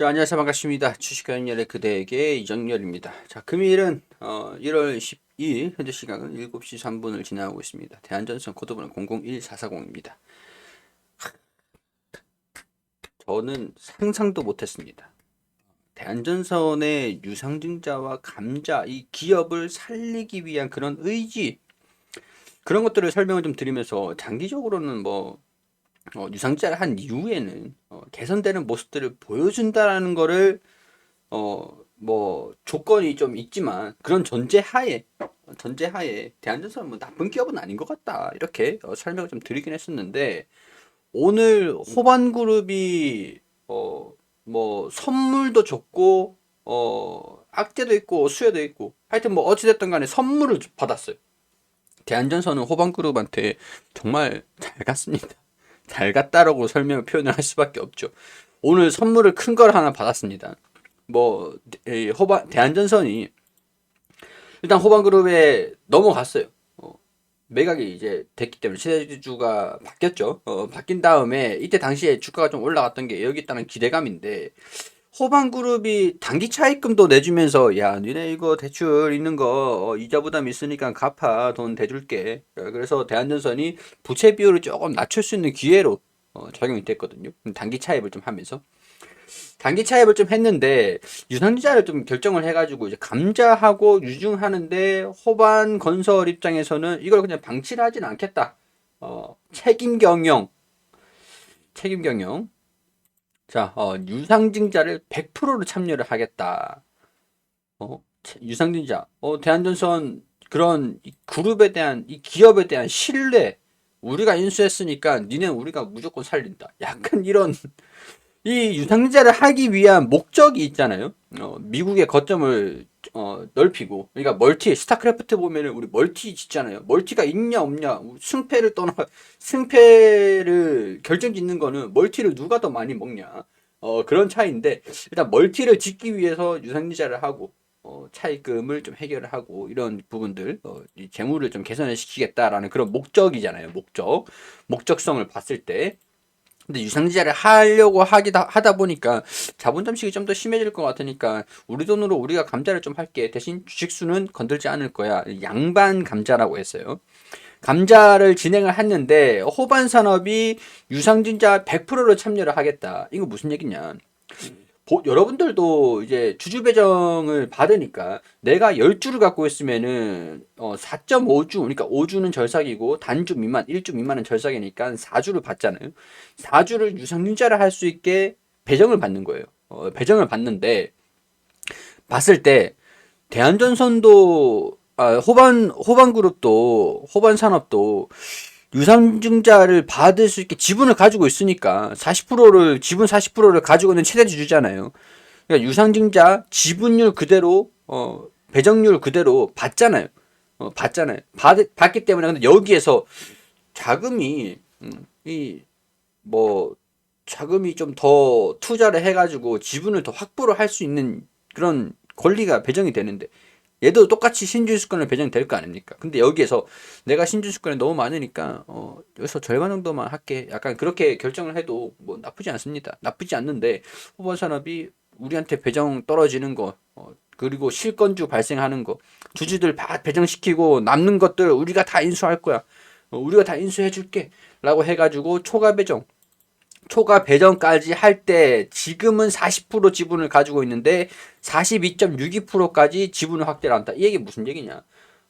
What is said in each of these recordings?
자, 안녕하세요. 반갑습니다. 주식가연열의 그대에게 이정열입니다. 자, 금일은 어, 1월 12일 현재 시각은 7시 3분을 지나고 있습니다. 대한전선 코드번호 001440입니다. 저는 상상도 못했습니다. 대한전선의 유상증자와 감자 이 기업을 살리기 위한 그런 의지 그런 것들을 설명을 좀 드리면서 장기적으로는 뭐 어, 유상증자를 한 이후에는 어, 개선되는 모습들을 보여준다라는 거를 어 뭐 조건이 좀 있지만 그런 전제 하에 전제 하에 대한전선은 뭐 나쁜 기업은 아닌 것 같다 이렇게 어, 설명을 좀 드리긴 했었는데 오늘 호반그룹이 어 뭐 선물도 줬고 어 악재도 있고 수혜도 있고 하여튼 뭐 어찌됐든 간에 선물을 받았어요. 대한전선은 호반그룹한테 정말 잘 갔습니다. 잘 갔다라고 설명 표현을 할 수밖에 없죠. 오늘 선물을 큰 걸 하나 받았습니다. 뭐 에, 호반 대한전선이 일단 호반그룹에 넘어갔어요. 어, 매각이 이제 됐기 때문에 시대주가 바뀌었죠. 어, 바뀐 다음에 이때 당시에 주가가 좀 올라갔던 게 여기 있다는 기대감인데 호반 그룹이 단기 차입금도 내주면서 야 니네 이거 대출 있는 거 어, 이자 부담 있으니까 갚아 돈 대줄게. 어, 그래서 대한전선이 부채 비율을 조금 낮출 수 있는 기회로 어, 작용이 됐거든요. 단기 차입을 좀 하면서. 단기 차입을 좀 했는데 유상증자를 좀 결정을 해가지고 이제 감자하고 유증하는데 호반 건설 입장에서는 이걸 그냥 방치를 하진 않겠다. 어, 책임 경영. 책임 경영 자, 어, 유상증자를 100%로 참여를 하겠다. 어, 유상증자. 어, 대한전선 그런 이 그룹에 대한 이 기업에 대한 신뢰 우리가 인수했으니까 니네 우리가 무조건 살린다. 약간 이런 이 유상증자를 하기 위한 목적이 있잖아요. 어, 미국의 거점을 어, 넓히고 그러니까 멀티 스타크래프트 보면은 우리 멀티 짓잖아요. 멀티가 있냐 없냐 승패를 떠나 승패를 결정짓는 거는 멀티를 누가 더 많이 먹냐 어, 그런 차이인데 일단 멀티를 짓기 위해서 유상증자를 하고 어, 차익금을 좀 해결을 하고 이런 부분들 어, 이 재물을 좀 개선을 시키겠다라는 그런 목적이잖아요. 목적 목적성을 봤을 때 근데 유상증자를 하려고 하기다 하다 보니까 자본 잠식이 좀 더 심해질 것 같으니까 우리 돈으로 우리가 감자를 좀 할게 대신 주식수는 건들지 않을 거야 양반 감자라고 했어요. 감자를 진행을 했는데 호반 산업이 유상증자 100%로 참여를 하겠다. 이거 무슨 얘기냐? 보, 여러분들도 이제 주주 배정을 받으니까 내가 10주를 갖고 있으면은 어 4.5주 그러니까 5주는 절삭이고 단주 미만 1주 미만은 절삭이니까 4주를 받잖아요. 4주를 유상증자를 할 수 있게 배정을 받는 거예요. 어, 배정을 받는데 봤을 때 대한전선도 아, 호반 호반 그룹도 호반 산업도 유상증자를 받을 수 있게 지분을 가지고 있으니까 40%를 지분 40%를 가지고 있는 최대 주주잖아요. 그러니까 유상증자 지분율 그대로 어 배정률 그대로 받잖아요. 어 받잖아요. 받, 받기 때문에 근데 여기에서 자금이 음, 이뭐 자금이 좀 더 투자를 해가지고 지분을 더 확보를 할 수 있는 그런 권리가 배정이 되는데 얘도 똑같이 신주수권을 배정될 거 아닙니까? 근데 여기에서 내가 신주수권이 너무 많으니까 어 여기서 절반 정도만 할게. 약간 그렇게 결정을 해도 뭐 나쁘지 않습니다. 나쁘지 않는데 후보 산업이 우리한테 배정 떨어지는 거 어, 그리고 실건주 발생하는 거 주주들 다 배정시키고 남는 것들 우리가 다 인수할 거야. 어, 우리가 다 인수해 줄게. 라고 해가지고 초과 배정 초과 배정까지 할 때 지금은 40% 지분을 가지고 있는데 42.62%까지 지분을 확대를 한다. 이 얘기 무슨 얘기냐?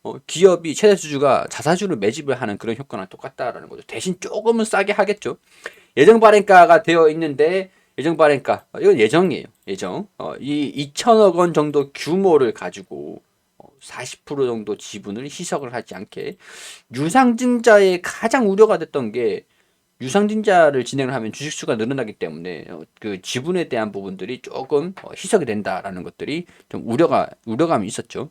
어, 기업이 최대 주주가 자사주를 매집을 하는 그런 효과랑 똑같다라는 거죠. 대신 조금은 싸게 하겠죠. 예정 발행가가 되어 있는데 예정 발행가 어, 이건 예정이에요. 예정. 어, 이 2천억 원 정도 규모를 가지고 40% 어, 정도 지분을 희석을 하지 않게 유상증자의 가장 우려가 됐던 게 유상증자를 진행을 하면 주식 수가 늘어나기 때문에 어, 그 지분에 대한 부분들이 조금 어, 희석이 된다라는 것들이 좀 우려가 우려감이 있었죠.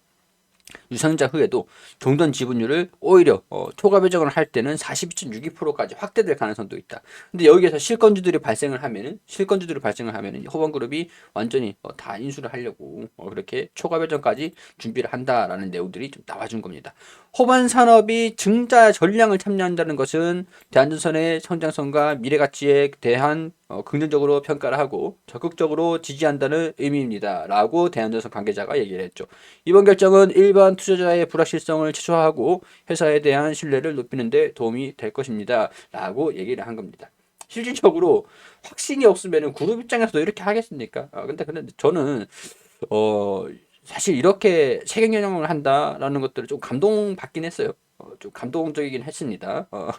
유상자 후에도 종전 지분율을 오히려 어, 초과 배정을 할 때는 42.62%까지 확대될 가능성도 있다. 근데 여기에서 실건주들이 발생을 하면은 실건주들이 발생을 하면은 호반그룹이 완전히 어, 다 인수를 하려고 어, 그렇게 초과 배정까지 준비를 한다라는 내용들이 좀 나와준 겁니다. 호반 산업이 증자 전량을 참여한다는 것은 대한전선의 성장성과 미래 가치에 대한 어, 긍정적으로 평가를 하고 적극적으로 지지한다는 의미입니다. 라고 대한전선 관계자가 얘기를 했죠. 이번 결정은 일반 투자자의 불확실성을 최소화하고 회사에 대한 신뢰를 높이는 데 도움이 될 것입니다. 라고 얘기를 한 겁니다. 실질적으로 확신이 없으면 그룹 입장에서도 이렇게 하겠습니까? 아, 근데 근데 저는 어 사실 이렇게 세경 연영을 한다라는 것들을 좀 감동받긴 했어요. 어, 좀 감동적이긴 했습니다. 어,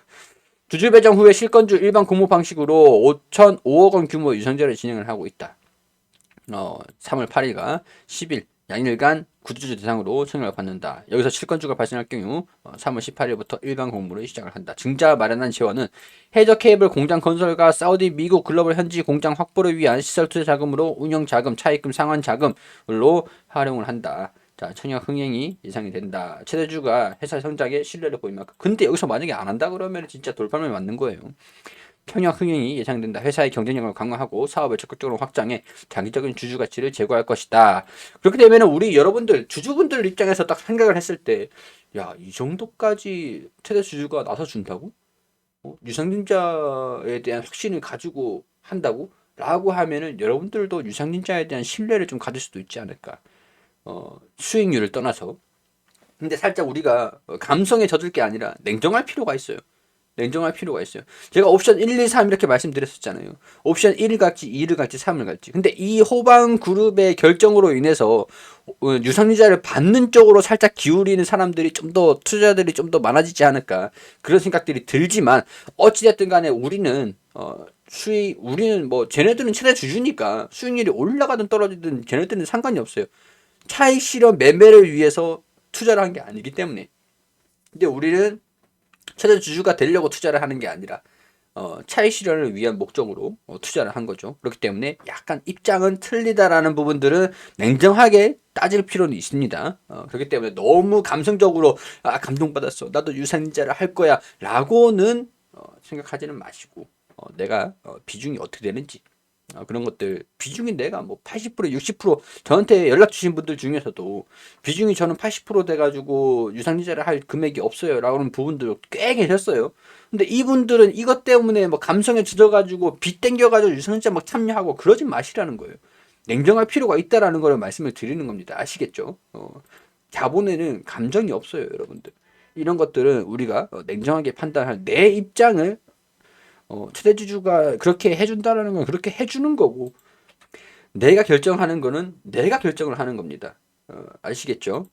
주주 배정 후에 실건주 일반 공모 방식으로 5천5억 원 규모 유상제를 진행을 하고 있다. 어, 3월 8일과 10일 양일간 구주주 대상으로 청약을 받는다. 여기서 실건주가 발생할 경우 3월 18일부터 일반 공모를 시작을 한다. 증자 마련한 재원은 해저 케이블 공장 건설과 사우디 미국 글로벌 현지 공장 확보를 위한 시설 투자 자금으로 운영 자금, 차입금 상환 자금으로 활용을 한다. 자, 청약 흥행이 예상이 된다. 최대주가 회사 성장에 신뢰를 보이면 근데 여기서 만약에 안 한다 그러면 진짜 돌팔매 맞는 거예요. 평약 흥행이 예상된다. 회사의 경쟁력을 강화하고 사업을 적극적으로 확장해 장기적인 주주 가치를 제고할 것이다. 그렇게 되면 우리 여러분들 주주분들 입장에서 딱 생각을 했을 때, 야, 이 정도까지 최대 주주가 나서 준다고? 어? 유상증자에 대한 확신을 가지고 한다고? 라고 하면은 여러분들도 유상증자에 대한 신뢰를 좀 가질 수도 있지 않을까. 어, 수익률을 떠나서. 근데 살짝 우리가 감성에 젖을 게 아니라 냉정할 필요가 있어요. 냉정할 필요가 있어요. 제가 옵션 1, 2, 3 이렇게 말씀드렸었잖아요. 옵션 1을 갈지 2를 갈지 3을 갈지. 근데 이 호방 그룹의 결정으로 인해서 어, 유상리자를 받는 쪽으로 살짝 기울이는 사람들이 좀 더 투자들이 좀 더 많아지지 않을까 그런 생각들이 들지만 어찌됐든 간에 우리는 어 수익 우리는 뭐 쟤네들은 최대 주주니까 수익률이 올라가든 떨어지든 쟤네들은 상관이 없어요. 차익 실현 매매를 위해서 투자를 한 게 아니기 때문에. 근데 우리는 최대 주주가 되려고 투자를 하는 게 아니라 어, 차익 실현을 위한 목적으로 어, 투자를 한 거죠. 그렇기 때문에 약간 입장은 틀리다라는 부분들은 냉정하게 따질 필요는 있습니다. 어, 그렇기 때문에 너무 감성적으로 아 감동받았어. 나도 유산자를 할 거야. 라고는 어, 생각하지는 마시고 어, 내가 어, 비중이 어떻게 되는지 어, 그런 것들 비중이 내가 뭐 80% 60% 저한테 연락 주신 분들 중에서도 비중이 저는 80% 돼가지고 유상리자를 할 금액이 없어요라고 하는 부분들 꽤 계셨어요. 근데 이분들은 이것 때문에 뭐 감성에 젖어가지고 빚 땡겨가지고 유상리자 막 참여하고 그러지 마시라는 거예요. 냉정할 필요가 있다라는 걸 말씀을 드리는 겁니다. 아시겠죠? 어, 자본에는 감정이 없어요, 여러분들. 이런 것들은 우리가 어, 냉정하게 판단할 내 입장을 어, 최대주주가 그렇게 해준다라는 건 그렇게 해주는 거고 내가 결정하는 거는 내가 결정을 하는 겁니다. 어, 아시겠죠?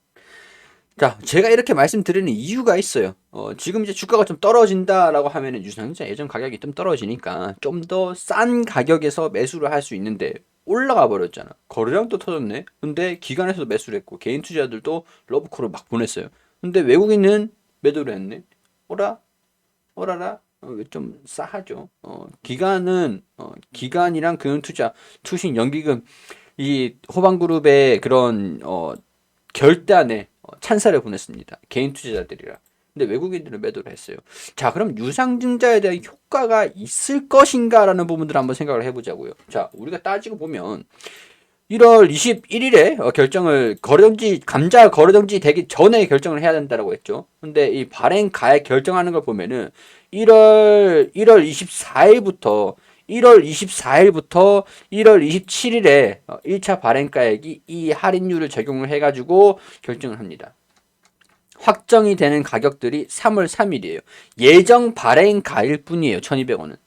자, 제가 이렇게 말씀드리는 이유가 있어요. 어, 지금 이제 주가가 좀 떨어진다라고 하면은 유상자 예전 가격이 좀 떨어지니까 좀 더 싼 가격에서 매수를 할 수 있는데 올라가 버렸잖아. 거래량도 터졌네. 근데 기관에서도 매수를 했고 개인 투자자들도 러브콜을 막 보냈어요. 근데 외국인은 매도를 했네. 오라, 오라라. 어, 좀 싸하죠. 어, 기간은 어, 기간이랑 금융투자, 투신, 연기금 이 호방그룹의 그런 어, 결단에 어, 찬사를 보냈습니다. 개인 투자자들이라. 근데 외국인들은 매도를 했어요. 자, 그럼 유상증자에 대한 효과가 있을 것인가라는 부분들을 한번 생각을 해보자고요. 자, 우리가 따지고 보면 1월 21일에 어, 결정을 거래정지 감자 거래정지 되기 전에 결정을 해야 된다라고 했죠. 근데 이 발행 가액 결정하는 걸 보면은 1월 1월 24일부터 1월 24일부터 1월 27일에 1차 발행가액이 이 할인율을 적용을 해가지고 결정을 합니다. 확정이 되는 가격들이 3월 3일이에요. 예정 발행가일 뿐이에요. 1200원은.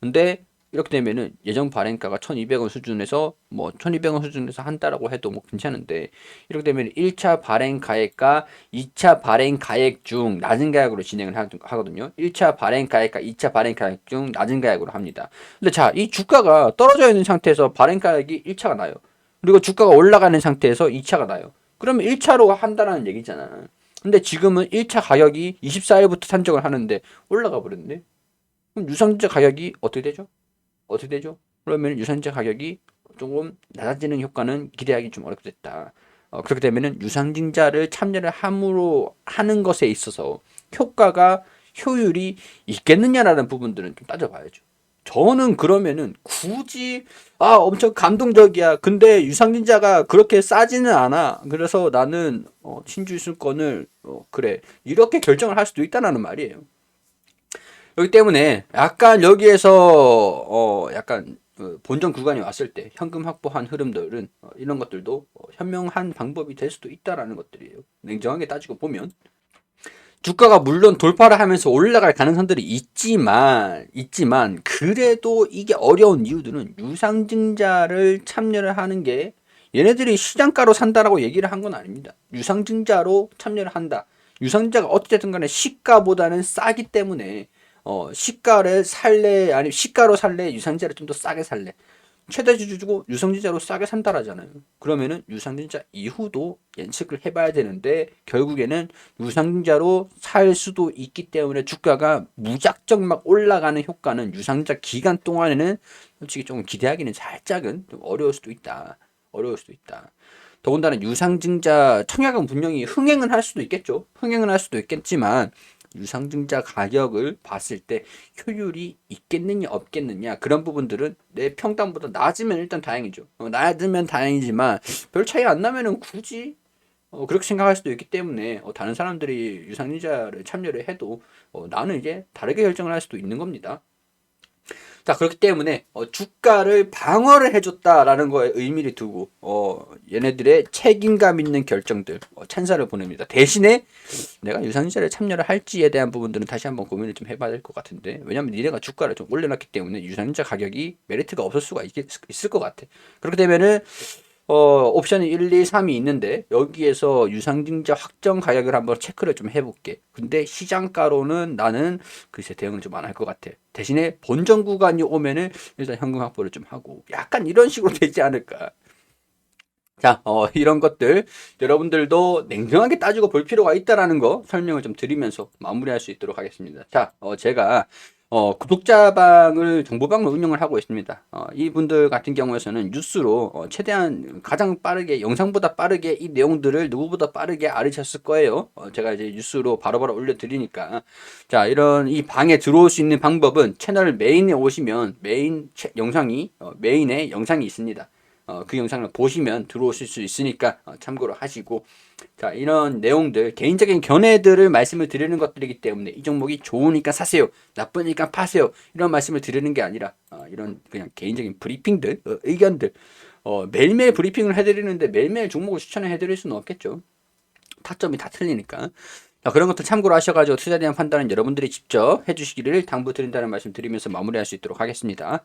근데 이렇게 되면은 예정 발행가가 1200원 수준에서 뭐 1200원 수준에서 한다라고 해도 뭐 괜찮은데 이렇게 되면 1차 발행 가액과 2차 발행 가액 중 낮은 가액으로 진행을 하거든요. 1차 발행 가액과 2차 발행 가액 중 낮은 가액으로 합니다. 근데 자, 이 주가가 떨어져 있는 상태에서 발행 가액이 1차가 나요. 그리고 주가가 올라가는 상태에서 2차가 나요. 그러면 1차로 한다는 얘기잖아. 근데 지금은 1차 가격이 24일부터 산정을 하는데 올라가 버렸네. 그럼 유상증자 가격이 어떻게 되죠? 어떻게 되죠? 그러면 유산자 가격이 조금 낮아지는 효과는 기대하기 좀 어렵겠다. 어, 그렇게 되면은 유상증자를 참여를 함으로 하는 것에 있어서 효과가 효율이 있겠느냐라는 부분들은 좀 따져봐야죠. 저는 그러면은 굳이 아 엄청 감동적이야. 근데 유상증자가 그렇게 싸지는 않아. 그래서 나는 어, 신주술권을 어, 그래 이렇게 결정을 할 수도 있다라는 말이에요. 그렇기 때문에 약간 여기에서 어 약간 어, 본전 구간이 왔을 때 현금 확보한 흐름들은 어, 이런 것들도 어, 현명한 방법이 될 수도 있다라는 것들이에요. 냉정하게 따지고 보면 주가가 물론 돌파를 하면서 올라갈 가능성들이 있지만 있지만 그래도 이게 어려운 이유들은 유상증자를 참여를 하는 게 얘네들이 시장가로 산다라고 얘기를 한 건 아닙니다. 유상증자로 참여를 한다. 유상증자가 어쨌든 간에 시가보다는 싸기 때문에 어, 시가를 살래 아니면 시가로 살래 유상증자를 좀 더 싸게 살래 최대 주 주고 유상증자로 싸게 산다라잖아요. 그러면은 유상증자 이후도 예측을 해봐야 되는데 결국에는 유상증자로 살 수도 있기 때문에 주가가 무작정 막 올라가는 효과는 유상증자 기간 동안에는 솔직히 좀 기대하기는 살짝은 좀 어려울 수도 있다. 어려울 수도 있다. 더군다나 유상증자 청약은 분명히 흥행은 할 수도 있겠죠. 흥행은 할 수도 있겠지만 유상증자 가격을 봤을 때 효율이 있겠느냐 없겠느냐 그런 부분들은 내 평단보다 낮으면 일단 다행이죠. 어, 낮으면 다행이지만 별 차이 안 나면은 굳이 어, 그렇게 생각할 수도 있기 때문에 어, 다른 사람들이 유상증자를 참여를 해도 어, 나는 이제 다르게 결정을 할 수도 있는 겁니다. 자 그렇기 때문에 어, 주가를 방어를 해줬다라는 거에 의미를 두고 어, 얘네들의 책임감 있는 결정들 어, 찬사를 보냅니다. 대신에 내가 유상증자를 참여를 할지에 대한 부분들은 다시 한번 고민을 좀 해봐야 될 것 같은데 왜냐면 니네가 주가를 좀 올려놨기 때문에 유상증자 가격이 메리트가 없을 수가 있, 있을 것 같아. 그렇게 되면은 어, 옵션이 1, 2, 3이 있는데 여기에서 유상증자 확정 가격을 한번 체크를 좀 해볼게. 근데 시장가로는 나는 글쎄 대응을 좀 안 할 것 같아. 대신에 본전 구간이 오면은 일단 현금 확보를 좀 하고 약간 이런 식으로 되지 않을까. 자, 어, 이런 것들 여러분들도 냉정하게 따지고 볼 필요가 있다라는 거 설명을 좀 드리면서 마무리할 수 있도록 하겠습니다. 자, 어, 제가 어, 구독자방을 정보방을 운영을 하고 있습니다. 어, 이분들 같은 경우에서는 뉴스로 어, 최대한 가장 빠르게 영상보다 빠르게 이 내용들을 누구보다 빠르게 알으셨을 거예요. 어, 제가 이제 뉴스로 바로바로 올려드리니까 자 이런 이 방에 들어올 수 있는 방법은 채널 메인에 오시면 메인 채, 영상이 어, 메인에 영상이 있습니다. 어, 그 영상을 보시면 들어오실 수 있으니까 어, 참고로 하시고. 자 이런 내용들 개인적인 견해들을 말씀을 드리는 것들이기 때문에 이 종목이 좋으니까 사세요 나쁘니까 파세요 이런 말씀을 드리는 게 아니라 어, 이런 그냥 개인적인 브리핑들 어, 의견들 어, 매일매일 브리핑을 해드리는데 매일매일 종목을 추천을 해드릴 수는 없겠죠. 타점이 다 틀리니까. 자, 그런 것들 참고로 하셔가지고 투자에 대한 판단은 여러분들이 직접 해주시기를 당부드린다는 말씀 드리면서 마무리할 수 있도록 하겠습니다.